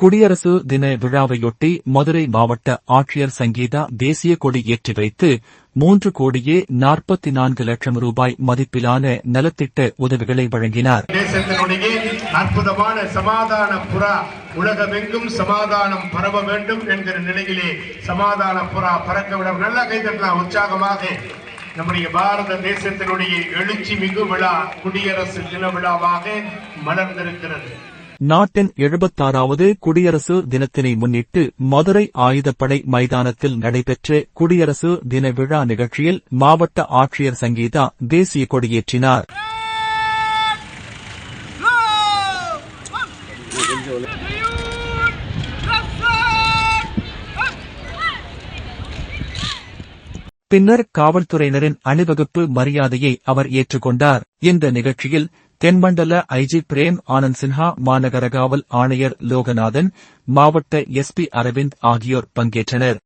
குடியரசு தின விழாவையொட்டி மதுரை மாவட்ட ஆட்சியர் சங்கீதா தேசிய கொடி ஏற்றி வைத்து மூன்று கோடியே நாற்பத்தி நான்கு லட்சம் ரூபாய் மதிப்பிலான நலத்திட்ட உதவிகளை வழங்கினார். தேசத்தினுடைய அற்புதமான சமாதான புறா உலகமெங்கும் சமாதானம் பரவ வேண்டும் என்கிற நிலையிலே சமாதான புறா பறக்க விட நல்லா கைதட்டலாம் உற்சாகமாக. நம்முடைய பாரத தேசத்தினுடைய எழுச்சி மிகு விழா குடியரசு தின விழாவாக மலர்ந்திருக்கிறது. நாட்டின் எழுபத்தாறாவது குடியரசு தினத்தினை முன்னிட்டு மதுரை ஆயுதப்படை மைதானத்தில் நடைபெற்ற குடியரசு தின விழா நிகழ்ச்சியில் மாவட்ட ஆட்சியர் சங்கீதா தேசிய கொடியேற்றினார். பின்னர் காவல்துறையினரின் அணிவகுப்பு மரியாதையை அவர் ஏற்றுக்கொண்டார். இந்த நிகழ்ச்சியில் தென்மண்டல ஐஜி பிரேம் ஆனந்த் சின்ஹா மாநகர காவல் ஆணையர் லோகநாதன் மாவட்ட எஸ்பி அரவிந்த் ஆகியோர் பங்கேற்றனர்.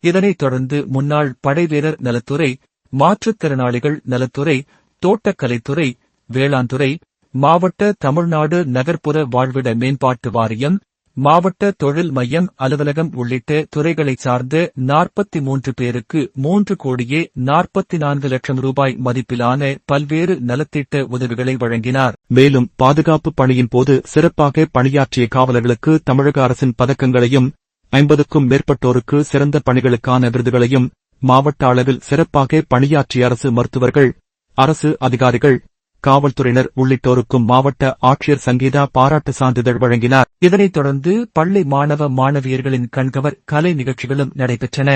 இதனைத் தொடர்ந்து முன்னாள் படைவீரர் நலத்துறை மாற்றுத்திறனாளிகள் நலத்துறை தோட்டக்கலைத்துறை வேளாண்துறை மாவட்ட தமிழ்நாடு நகர்ப்புற வாழ்விட மேம்பாட்டு வாரியம் மாவட்ட தொழில் மையம் அலுவலகம் உள்ளிட்ட துறைகளைச் சார்ந்த நாற்பத்தி மூன்று பேருக்கு மூன்று கோடியே நாற்பத்தி நான்கு லட்சம் ரூபாய் மதிப்பிலான பல்வேறு நலத்திட்ட உதவிகளை வழங்கினார். மேலும் பாதுகாப்பு பணியின் போது சிறப்பாக பணியாற்றிய காவலர்களுக்கு தமிழக அரசின் பதக்கங்களையும் ஐம்பதுக்கும் மேற்பட்டோருக்கு சிறந்த பணிகளுக்கான விருதுகளையும் மாவட்ட அளவில் சிறப்பாக பணியாற்றிய அரசு மருத்துவர்கள் அரசு அதிகாரிகள் காவல்துறையினர் உள்ளிட்டோருக்கும் மாவட்ட ஆட்சியர் சங்கீதா பாராட்டு சான்றிதழ் வழங்கினார். இதனைத் தொடர்ந்து பள்ளி மாணவ மாணவியர்களின் கண்கவர் கலை நிகழ்ச்சிகளும் நடைபெற்றன.